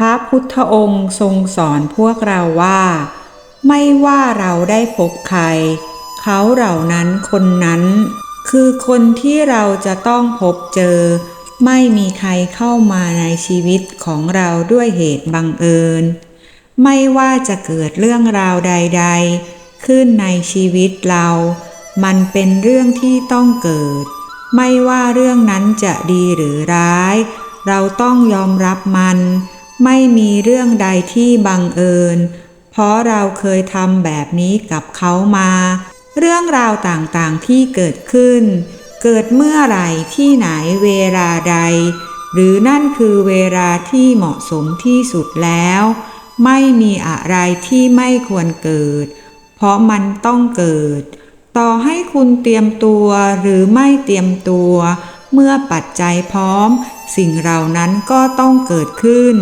พระพุทธองค์ทรงสอนพวกเราว่า ไม่ว่าเราได้พบใคร เขาเหล่านั้นคนนั้น คือคนที่เราจะต้องพบเจอ ไม่มีใครเข้ามาในชีวิตของเราด้วยเหตุบังเอิญ ไม่ว่าจะเกิดเรื่องราวใด ๆ ขึ้นในชีวิตเรา มันเป็นเรื่องที่ต้องเกิด ไม่ว่าเรื่องนั้นจะดีหรือร้าย เราต้องยอมรับมัน ไม่มีเรื่องใดที่บังเอิญ เพราะเราเคยทำแบบนี้กับเขามา เรื่องราวต่างๆที่เกิดขึ้น เกิดเมื่อไหร่ที่ไหนเวลาใด หรือนั่นคือเวลาที่เหมาะสมที่สุดแล้ว ไม่มีอะไรที่ไม่ควรเกิด เพราะมันต้องเกิด ต่อให้คุณเตรียมตัวหรือไม่เตรียมตัว เมื่อปัจจัยพร้อม สิ่งเหล่านั้นก็ต้องเกิดขึ้น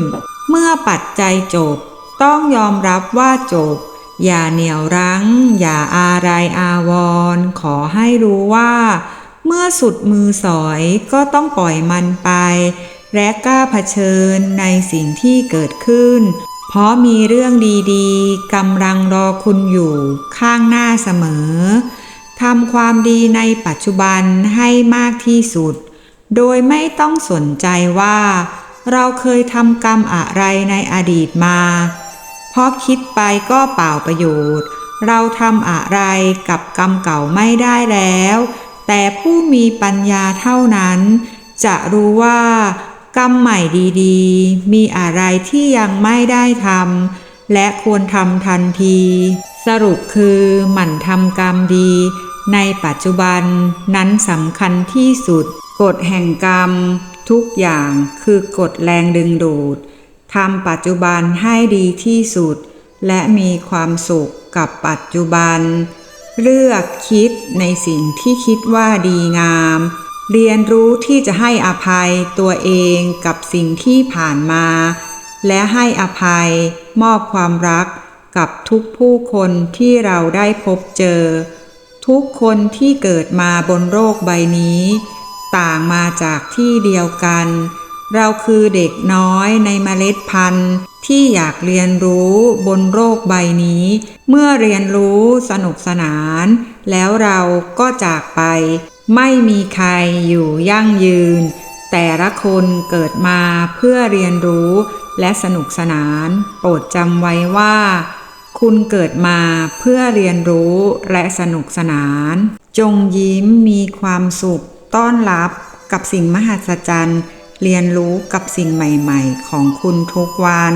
เมื่อปัจจัยจบ ต้องยอมรับว่าจบ อย่าเหนียวรั้ง อย่าอารายอาวรณ์ขอให้รู้ว่า เมื่อสุดมือสอยก็ต้องปล่อยมันไป และกล้าเผชิญในสิ่งที่เกิดขึ้น เพราะมีเรื่องดีๆกำลังรอคุณอยู่ข้างหน้าเสมอทำความดีในปัจจุบันให้มากที่สุด โดยไม่ต้องสนใจว่า เราเคยทำกรรมอะไรในอดีตมา เพราะคิดไปก็เปล่าประโยชน์ เราทำอะไรกับกรรมเก่าไม่ได้แล้ว แต่ผู้มีปัญญาเท่านั้น จะรู้ว่ากรรมใหม่ดีๆ มีอะไรที่ยังไม่ได้ทำและควรทำทันที สรุปคือหมั่นทำกรรมดี ในปัจจุบันนั้นสำคัญที่สุด กฎแห่งกรรม ทุกอย่างคือกฎแรงดึงดูดทำปัจจุบันให้ดีที่สุด และมีความสุขกับปัจจุบัน เลือกคิดในสิ่งที่คิดว่าดีงาม เรียนรู้ที่จะให้อภัยตัวเองกับสิ่งที่ผ่านมา และให้อภัยมอบความรักกับทุกผู้คนที่เราได้พบเจอ ทุกคนที่เกิดมาบนโลกใบนี้ ต่างมาจากที่เดียวกัน เราคือเด็กน้อยในเมล็ดพันธุ์ที่อยากเรียนรู้บนโลกใบนี้ เมื่อเรียนรู้สนุกสนาน แล้วเราก็จากไป ไม่มีใครอยู่ยั่งยืน แต่ละคนเกิดมาเพื่อเรียนรู้และสนุกสนาน โปรดจำไว้ว่า คุณเกิดมาเพื่อเรียนรู้และสนุกสนาน จงยิ้มมีความสุข ต้อนรับกับสิ่งมหัศจรรย์ เรียนรู้กับสิ่งใหม่ ๆ ของคุณทุกวัน